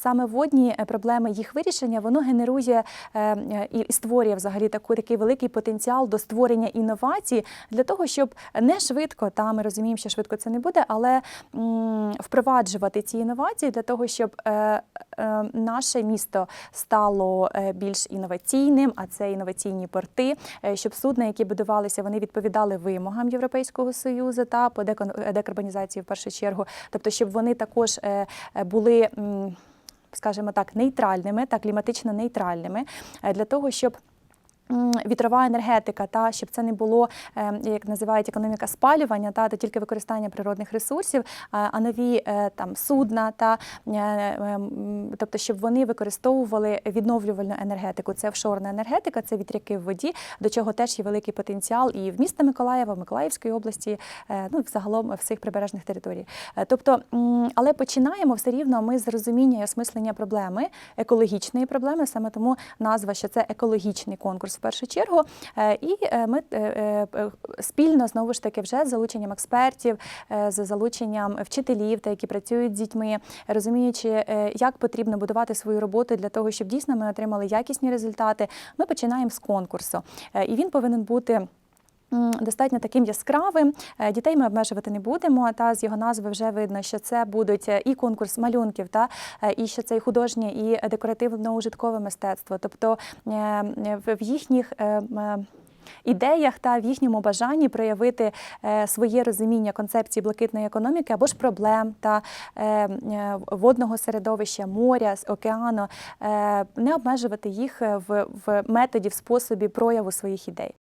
Саме водні е, проблеми їх вирішення воно генерує е, і створює взагалі таку такий великий потенціал до створення інновацій для того, щоб не швидко, та ми розуміємо, що швидко це не буде, але впроваджувати ці інновації для того, щоб е, наше місто стало більш інноваційним, а це інноваційні порти, щоб судна, які будувалися, вони відповідали вимогам Європейського союзу та по декарбонізації в першу чергу, тобто, щоб вони також були. Скажімо так, нейтральними та кліматично нейтральними е, для того, щоб. Вітрова енергетика, та щоб це не було, е, як називають економіка спалювання, та то тільки використання природних ресурсів, а нові е, там судна, та е, тобто, щоб вони використовували відновлювальну енергетику. Це офшорна енергетика, це вітряки в воді, до чого теж є великий потенціал і в міста Миколаєва, Миколаївської області, ну і взагалом всіх прибережних територій. Тобто, але починаємо все рівно ми з розуміння і осмислення проблеми, екологічної проблеми, саме тому назва, що це екологічний конкурс в першу чергу. Е, І е, ми е, спільно знову ж таки вже з залученням експертів, з залученням вчителів, та які працюють з дітьми, розуміючи, як потрібно будувати свою роботу для того, щоб дійсно ми отримали якісні результати. Ми починаємо з конкурсу, і він повинен бути. Достатньо таким яскравим. Е, Дітей ми обмежувати не будемо. Та з його назви вже видно, що це будуть е, і конкурс малюнків, та е, і що це і художнє, і декоративно-ужиткове мистецтво. Тобто в їхніх ідеях та в їхньому бажанні проявити своє розуміння концепції блакитної економіки або ж проблем та водного середовища, моря, океану, не обмежувати їх в методі, в способі прояву своїх ідей.